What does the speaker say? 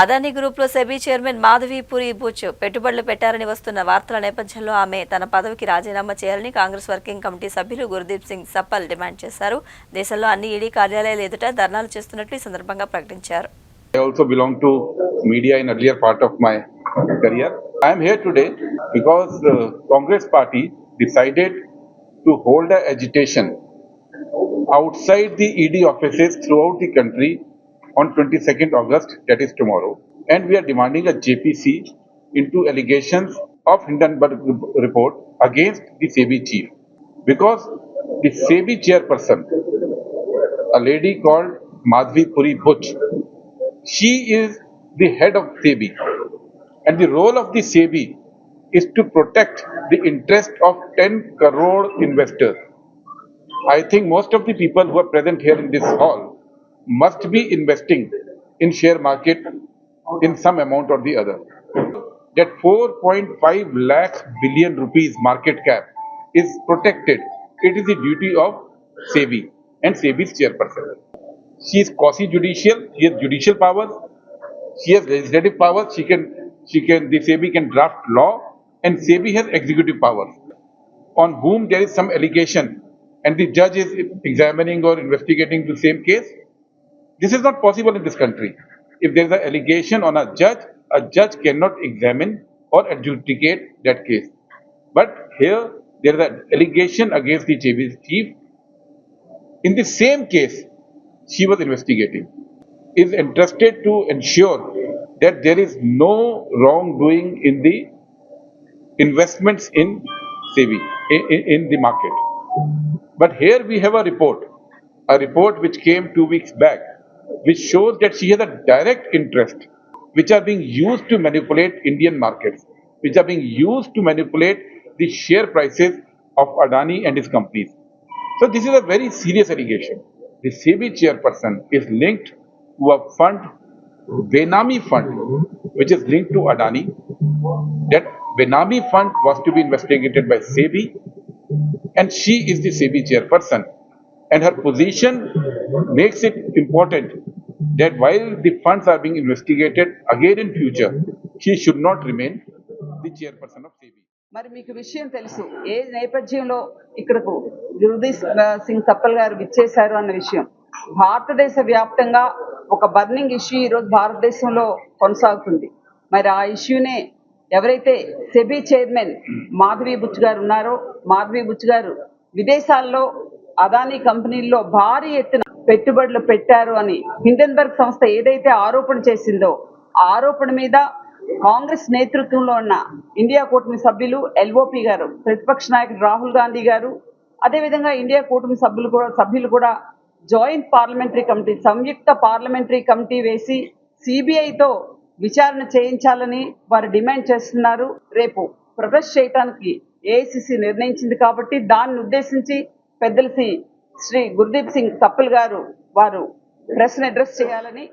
అదాని గ్రూప్లో SEBI chairman Madhabi Puri Buch పెట్టుబడులు పెట్టారని వస్తున్న వార్తల నేపథ్యంలో ఆమె తన పదవికి రాజీనామా చేయాలని కాంగ్రెస్ వర్కింగ్ కమిటీ సభ్యులు గురుదీప్ సింగ్ సప్పల్ డిమాండ్ చేశారు. దేశంలో అన్ని ఈడీ కార్యాలయాలు ఎదుట ధర్నాలు చేస్తున్నట్లు ఈ సందర్భంగా ప్రకటించారు. Outside the ED offices throughout the country on 22nd August, that is tomorrow. And we are demanding a JPC into allegations of Hindenburg report against the SEBI chief. Because the SEBI chairperson, a lady called Madhvi Puri Butch, she is the head of SEBI. And the role of the SEBI is to protect the interest of 10 crore investors. I think most of the people who are present here in this hall must be investing in share market in some amount or the other. That 4.5 lakh billion rupees market cap is protected. It is the duty of SEBI and SEBI's chairperson. She is quasi-judicial. She has judicial powers. She has legislative powers. She can, she can, the SEBI can draft law, and SEBI has executive powers. On whom there is some allegation, and the judge is examining or investigating the same case. This is not possible in this country. If there is an allegation on a judge, a judge cannot examine or adjudicate that case. But here, there is an allegation against the chief in the same case she was investigating is entrusted to ensure that there is no wrongdoing in the investments in SEBI, in the market. But here we have a report, a report which came two weeks back, which shows that she has a direct interest, which are being used to manipulate Indian markets, which are being used to manipulate the share prices of Adani and his companies. So this is a very serious allegation. The SEBI chairperson is linked to a fund, Benami fund, which is linked to Adani. That Benami fund was to be investigated by SEBI and she is the SEBI chairperson. And her position makes it important that while the funds are being investigated again in future, she should not remain the chairperson of SEBI. మరి మీకు విషయం తెలుసు ఏ నేపథ్యంలో ఇక్కడకు గురుదీప్ సింగ్ సప్పల్ గారు విచ్చేశారు అన్న విషయం భారతదేశ వ్యాప్తంగా ఒక బర్నింగ్ ఇష్యూ ఈరోజు భారతదేశంలో కొనసాగుతుంది మరి ఆ ఇష్యూనే ఎవరైతే సెబీ చైర్మన్ మాధవి బుచ్ గారు ఉన్నారో మాధవి బుచ్ గారు విదేశాల్లో అదానీ కంపెనీల్లో భారీ ఎత్తున పెట్టుబడులు పెట్టారు అని హిండెన్బర్గ్ సంస్థ ఏదైతే ఆరోపణ చేసిందో ఆ ఆరోపణ మీద కాంగ్రెస్ నేతృత్వంలో ఉన్న ఇండియా కూటమి సభ్యులు ఎల్ఓపి గారు ప్రతిపక్ష నాయకుడు రాహుల్ గాంధీ గారు అదేవిధంగా ఇండియా కూటమి సభ్యులు కూడా సభ్యులు కూడా జాయింట్ పార్లమెంటరీ కమిటీ సంయుక్త పార్లమెంటరీ కమిటీ వేసి సిబిఐతో విచారణ చేయించాలని వారు డిమాండ్ చేస్తున్నారు. రేపు ప్రొటెస్ట్ చేయడానికి ఏఐసిసి నిర్ణయించింది కాబట్టి దాన్ని ఉద్దేశించి పెద్దలసి శ్రీ గుర్దీప్ సింగ్ తప్పల్ గారు వారు ప్రశ్న అడ్రస్ చేయాలని